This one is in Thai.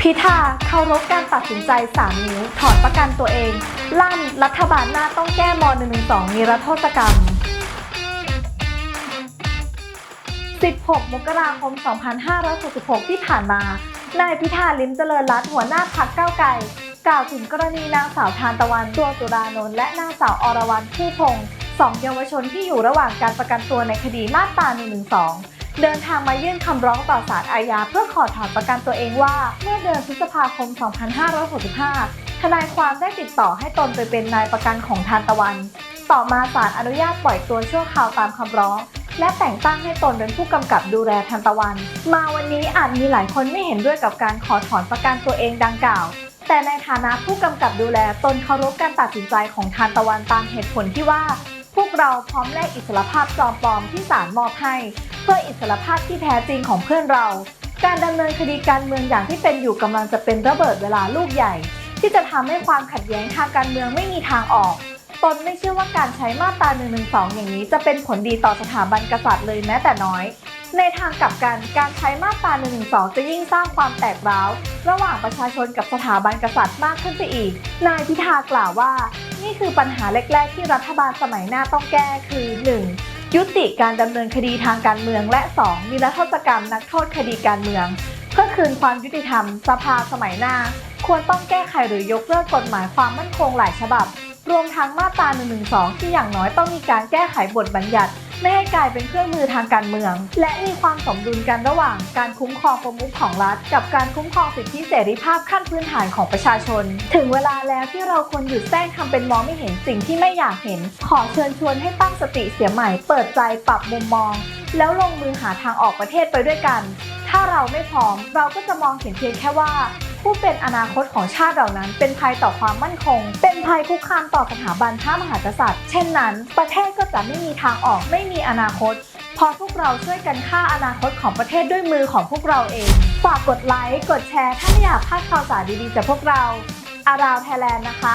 พิธาเคารพการตัดสินใจ 3 นิ้ว ถอนประกันตัวเอง ลั่นรัฐบาลหน้าต้องแก้ม .112 นิรโทษกรรม 16 มกราคม 2566 ที่ผ่านมา นายพิธาลิ้มเจริญรัตน์หัวหน้าพักเก้าวไกล กล่าวถึงกรณีนางสาวทานตะวันตัวตุรานนท์และนางสาวอรวรรณผู้พงศ์สองเยาวชนที่อยู่ระหว่างการประกันตัวในคดีมาตรา112 เดินทางมายื่นคำร้องต่อศาลอาญาเพื่อขอถอนประกันตัวเองว่า เมื่อเดือนพฤษภาคม 2565 ทนายความได้ติดต่อให้ตนไปเป็นนายประกันของทานตะวัน ต่อมาศาลอนุญาตปล่อยตัวชั่วคราวตามคำร้อง และแต่งตั้งให้ตนเป็นผู้กำกับดูแลทันตะวัน มาวันนี้อาจมีหลายคนไม่เห็นด้วยกับการขอถอนประกันตัวเองดังกล่าว แต่ในฐานะผู้กำกับดูแลตนเคารพการตัดสินใจของทานตะวันตามเหตุผลที่ว่า พวกเราพร้อมแลกอิสรภาพจอมปลอมที่ศาลมอบให้ พื่ออิสรภาพที่แท้จริงของเพื่อนเรา การดำเนินคดีการเมืองอย่างที่เป็นอยู่กำลังจะเป็นระเบิดเวลาลูกใหญ่ ที่จะทำให้ความขัดแย้งทางการเมืองไม่มีทางออกตนไม่เชื่อว่าการใช้มาตรา1นึอย่างนี้จะเป็นผลดีต่อสถาบันกษัตริย์เลยแม้แต่น้อย ในทางกลับกันการใช้มาตรา1นึจะยิ่งสร้างความแตกร้าว ระหว่างประชาชนกับสถาบันกษัตริย์มากขึ้นไปอีก นายพิธากล่าวว่า นี่คือปัญหาแรก ๆ ที่รัฐบาลสมัยหน้าต้องแก้คือ 1. ยุติการดำเนินคดีทางการเมืองและ 2. นิรโทษกรรมนักโทษคดีการเมือง เพื่อคืนความยุติธรรม สภาสมัยหน้า ควรต้องแก้ไขหรือยกเลิกกฎหมายความมั่นคงหลายฉบับ รวมทั้งมาตรา112 ที่อย่างน้อยต้องมีการแก้ไขบทบัญญัติ ไม่ให้กลายเป็นเครื่องมือทางการเมือง และมีความสมดุลกันระหว่างการคุ้มครองประมุขของรัฐ กับการคุ้มครองสิทธิเสรีภาพขั้นพื้นฐานของประชาชน ถึงเวลาแล้วที่เราควรหยุดแซงทำเป็นมองไม่เห็นสิ่งที่ไม่อยากเห็น ขอเชิญชวนให้ตั้งสติเสียใหม่ เปิดใจปรับมุมมอง แล้วลงมือหาทางออกประเทศไปด้วยกัน ถ้าเราไม่พร้อมเราก็จะมองเห็นเพียงแค่ว่า ผู้เป็นอนาคตของชาติเหล่านั้น เป็นภัยต่อความมั่นคง เป็นภัยคุกคามต่อสถาบันพระมหากษัตริย์ เช่นนั้น ประเทศก็จะไม่มีทางออกไม่มีอนาคตพอพวกเราช่วยกันฆ่าอนาคตของประเทศด้วยมือของพวกเราเอง ฝากกดไลค์ กดแชร์ ถ้าไม่อยากพลาดข่าวสารดีๆจากพวกเรา อาราวไทยแลนด์นะคะ